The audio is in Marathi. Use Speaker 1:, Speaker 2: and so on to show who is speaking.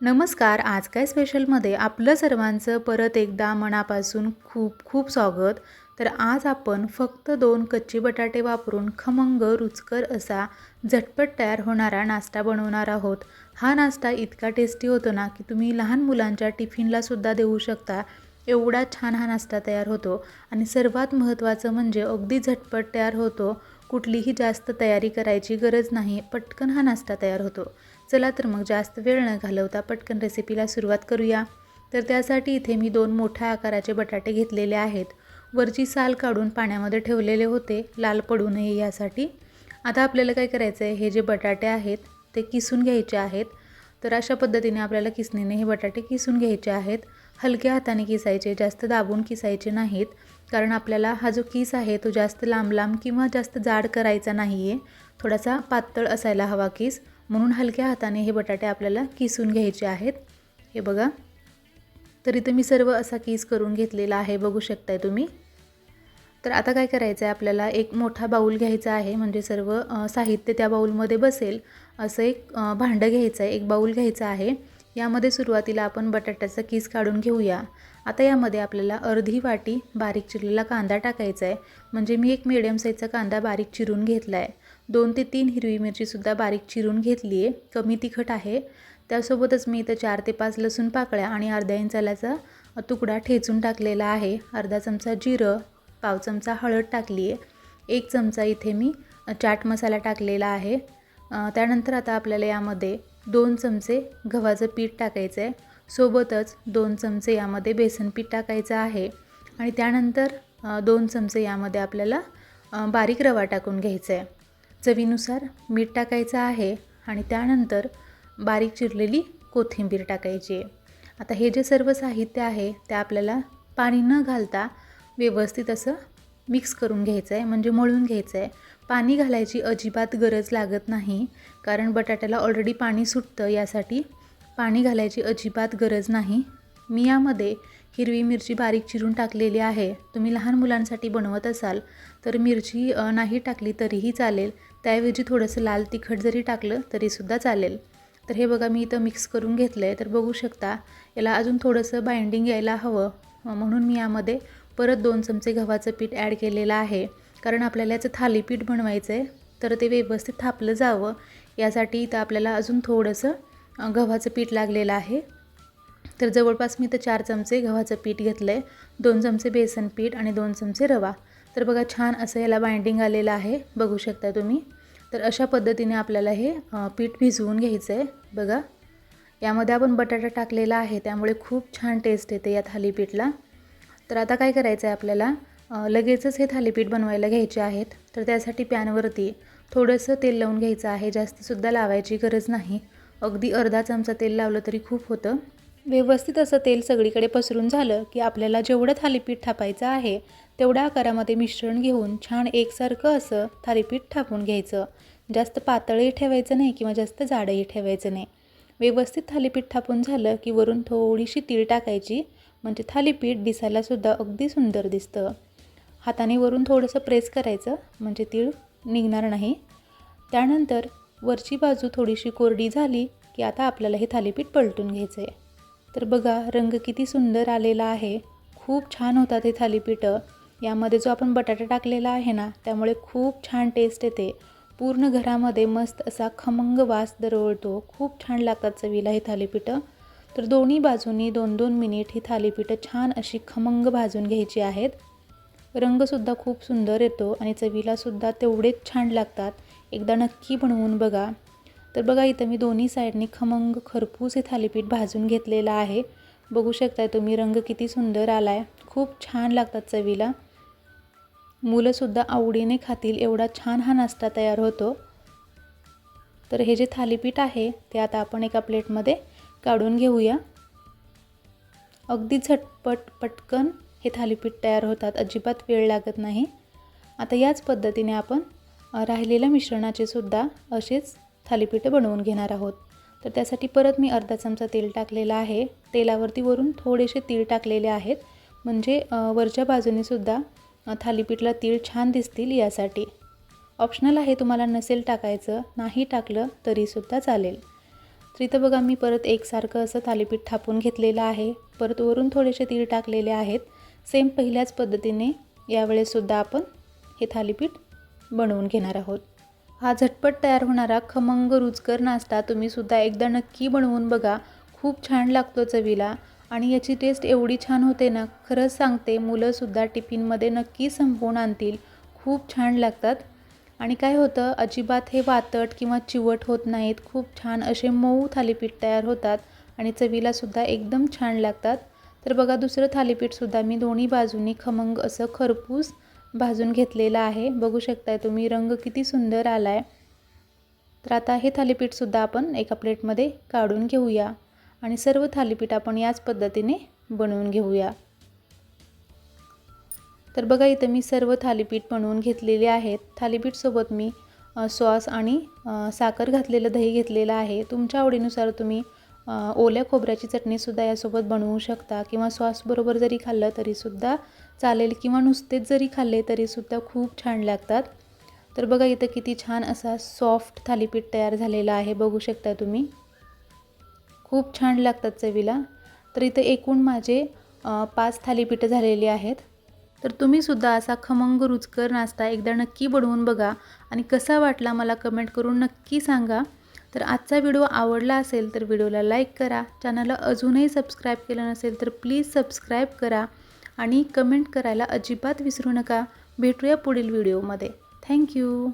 Speaker 1: नमस्कार आज काय स्पेशलमध्ये आपलं सर्वांचं परत एकदा मनापासून खूप खूप स्वागत. तर आज आपण फक्त दोन कच्चे बटाटे वापरून खमंग रुचकर असा झटपट तयार होणारा नाश्ता बनवणार आहोत. हा नाश्ता इतका टेस्टी होतो ना की तुम्ही लहान मुलांच्या टिफिनलासुद्धा देऊ शकता. एवढा छान हा नाश्ता तयार होतो. आणि सर्वात महत्त्वाचं म्हणजे अगदी झटपट तयार होतो. कुठलीही जास्त तयारी करायची गरज नाही पटकन हा नाश्ता तयार होतो. चला तर मग जास्त वेळ न घालवता पटकन रेसिपीला सुरुवात करूया. तर त्यासाठी इथे मी दोन मोठ्या आकाराचे बटाटे घेतलेले आहेत. वरची साल काढून पाण्यामध्ये ठेवलेले होते लाल पडू नये यासाठी. आता आपल्याला काय करायचं आहे हे जे बटाटे आहेत ते किसून घ्यायचे आहेत. तर अशा पद्धतीने आपल्याला किसणीने हे बटाटे किसून घ्यायचे आहेत. हलक्या हाताने किसायचे जास्त दाबून किसायचे नाहीत. कारण आपल्याला हा जो किस आहे तो जास्त लांब लांब किंवा जास्त जाड करायचा नाही आहे थोडासा पातळ असायला हवा किस. म्हणून हलक्या हाताने हे बटाटे आपल्याला किसून घ्यायचे आहेत. हे बघा. तर इथं मी सर्व असा किस करून घेतलेला आहे बघू शकताय तुम्ही. तर आता काय करायचं आहे आपल्याला एक मोठा बाऊल घ्यायचा आहे म्हणजे सर्व साहित्य त्या बाऊलमध्ये बसेल. असं एक भांडं घ्यायचं आहे एक बाऊल घ्यायचं आहे. यामध्ये सुरुवातीला आपण बटाट्याचा किस काढून घेऊया. आता यामध्ये आपल्याला अर्धी वाटी बारीक चिरलेला कांदा टाकायचा आहे म्हणजे मी एक मिडियम साईजचा कांदा बारीक चिरून घेतला आहे दोन ते तीन हिरवी मिरचीसुद्धा बारीक चिरून घेतली आहे कमी तिखट आहे. त्यासोबतच मी इथं चार ते पाच लसूण पाकळ्या आणि अर्ध्या इंचालाचा तुकडा ठेचून टाकलेला आहे. अर्धा चमचा जिरं पाव चमचा हळद टाकली आहे एक चमचा इथे मी चाट मसाला टाकलेला आहे. त्यानंतर आता आपल्याला यामध्ये दोन चमचे गव्हाचं पीठ टाकायचं आहे. सोबतच दोन चमचे यामध्ये बेसन पीठ टाकायचं आहे. आणि त्यानंतर दोन चमचे यामध्ये आपल्याला बारीक रवा टाकून घ्यायचा आहे. चवीनुसार मीठ टाकायचं आहे आणि त्यानंतर बारीक चिरलेली कोथिंबीर टाकायची आहे. आता हे जे सर्व साहित्य आहे ते आपल्याला पाणी न घालता व्यवस्थित असं मिक्स करून घ्यायचं आहे म्हणजे मळून घ्यायचं आहे पाणी घालायची अजिबात गरज लागत नाही कारण बटाट्याला ऑलरेडी पाणी सुटतं यासाठी पाणी घालायची अजिबात गरज नाही. मी यामध्ये हिरवी मिरची बारीक चिरून टाकलेली आहे. तुम्ही लहान मुलांसाठी बनवत असाल तर मिरची नाही टाकली तरीही चालेल. त्याऐवजी थोडंसं लाल तिखट जरी टाकलं तरीसुद्धा चालेल. तर हे बघा मी इथं मिक्स करून घेतलं आहे तर बघू शकता याला अजून थोडंसं बाइंडिंग यायला हवं. म्हणून मी यामध्ये परत दोन चमचे गव्हाचं पीठ ॲड केलेलं आहे. कारण आपल्याला याचं थालीपीठ बनवायचं आहे तर ते व्यवस्थित थापलं जावं. यासाठी इथं आपल्याला अजून थोडंसं गव्हाचं पीठ लागलेलं आहे. तर जवळपास मी इथं चार चमचे गव्हाचं पीठ घेतलं आहे दोन चमचे बेसन पीठ आणि दोन चमचे रवा. तर बघा छान असं याला बाइंडिंग आलेलं आहे. बघू शकता तुम्ही. तर अशा पद्धतीने आपल्याला हे पीठ भिजवून घ्यायचं आहे. बघा. यामध्ये आपण बटाटा टाकलेला आहे त्यामुळे खूप छान टेस्ट येते या थालीपीठला. तर आता काय करायचं आहे आपल्याला? लगेचच हे थालीपीठ बनवायला घ्यायचे आहेत. तर त्यासाठी पॅनवरती थोडंसं तेल लावून घ्यायचं आहे. जास्तसुद्धा लावायची गरज नाही. अगदी अर्धा चमचा तेल लावलं तरी खूप होतं. व्यवस्थित असं तेल सगळीकडे पसरून झालं की आपल्याला जेवढं थालीपीठ थापायचं आहे तेवढ्या आकारामध्ये मिश्रण घेऊन छान एकसारखं असं थालीपीठ थापून घ्यायचं. जास्त पातळही ठेवायचं नाही किंवा जास्त जाडही ठेवायचं नाही. व्यवस्थित थालीपीठ थापून झालं की वरून थोडीशी तीळ टाकायची. म्हणजे थालीपीठ दिसायलासुद्धा अगदी सुंदर दिसतं. हाताने वरून थोडंसं प्रेस करायचं म्हणजे तीळ निघणार नाही. त्यानंतर वरची बाजू थोडीशी कोरडी झाली की आता आपल्याला हे थालीपीठ पलटून घ्यायचं आहे तर बघा रंग किती सुंदर आलेला आहे. खूप छान होतात हे थालीपीठं. यामध्ये जो आपण बटाटा टाकलेला आहे ना त्यामुळे खूप छान टेस्ट येते. पूर्ण घरामध्ये मस्त असा खमंग वास दरवळतो. खूप छान लागतात चवीला हे थालीपीठं. तर दोन्ही बाजूनी दोन दोन मिनिट ही थालीपीठं छान अशी खमंग भाजून घ्यायची आहेत. रंगसुद्धा खूप सुंदर येतो आणि चवीलासुद्धा तेवढेच छान लागतात. एकदा नक्की बनवून बघा. तर बघा इथं मी दोन्ही साईडनी खमंग खरपूस हे थालीपीठ भाजून घेतलेलं आहे. बघू शकताय तुम्ही रंग किती सुंदर आला आहे खूप छान लागतात चवीला. मुलंसुद्धा आवडीने खातील एवढा छान हा नाश्ता तयार होतो. तर हे जे थालीपीठ आहे ते आता आपण एका प्लेटमध्ये काढून घेऊया. अगदी झटपट पटकन हे थालीपीठ तयार होतात. अजिबात वेळ लागत नाही. आता याच पद्धतीने आपण राहिलेल्या मिश्रणाचे सुद्धा असेच थालीपीठं बनवून घेणार आहोत. तर त्यासाठी परत मी अर्धा चमचा तेल टाकलेला आहे. तेलावरती वरून थोडेसे तीळ टाकलेले आहेत. म्हणजे वरच्या बाजूनेसुद्धा थालीपीठला तीळ छान दिसतील यासाठी. ऑप्शनल आहे तुम्हाला नसेल टाकायचं. नाही टाकलं तरीसुद्धा चालेल. तर इथं बघा मी परत एकसारखं असं थालीपीठ थापून घेतलेलं आहे. परत वरून थोडेसे तीळ टाकलेले आहेत. सेम पहिल्याच पद्धतीने यावेळेससुद्धा आपण हे थालीपीठ बनवून घेणार आहोत. हा झटपट तयार होणारा खमंग रुचकर नाश्ता तुम्हीसुद्धा एकदा नक्की बनवून बघा. खूप छान लागतो चवीला आणि याची टेस्ट एवढी छान होते ना खरंच सांगते मुलंसुद्धा टिफिनमध्ये नक्की संपवून आणतील. खूप छान लागतात. आणि काय होतं अजिबात हे वातट किंवा चिवट होत नाहीत. खूप छान असे मऊ थालीपीठ तयार होतात आणि चवीलासुद्धा एकदम छान लागतात. तर बघा दुसरं थालीपीठसुद्धा मी दोन्ही बाजूनी खमंग असं खरपूस भाजून घेतलेलं आहे. बघू शकताय तुम्ही रंग किती सुंदर आला आहे तर आता हे थालीपीठसुद्धा आपण एका प्लेटमध्ये काढून घेऊया आणि सर्व थालीपीठ आपण याच पद्धतीने बनवून घेऊया. तर बघा इथं मी सर्व थालीपीठ बनवून घेतलेले आहेत. थालीपीठसोबत मी सॉस आणि साखर घातलेलं दही घेतलेलं आहे. तुमच्या आवडीनुसार तुम्ही ओल्या खोबऱ्याची चटणीसुद्धा यासोबत बनवू शकता किंवा सॉसबरोबर जरी खाल्लं तरीसुद्धा चालेल किंवा नुसतेच जरी खाल्ले तरीसुद्धा खूप छान लागतात. तर बघा इथं किती छान असा सॉफ्ट थालीपीठ तयार झालेला आहे. बघू शकता तुम्ही. खूप छान लागतात चवीला. तर इथं एकूण माझे पाच थालीपीठं झालेली आहेत. तर तुम्हीसुद्धा असा खमंग रुचकर नाश्ता एकदा नक्की बनवून बघा आणि कसा वाटला मला कमेंट करून नक्की सांगा. तर आजचा व्हिडिओ आवडला असेल तर व्हिडिओला लाईक करा. चॅनलला अजूनही सबस्क्राईब केलं नसेल तर प्लीज सबस्क्राईब करा आणि कमेंट करायला अजिबात विसरू नका. भेटूया पुढील व्हिडिओमध्ये. थँक्यू.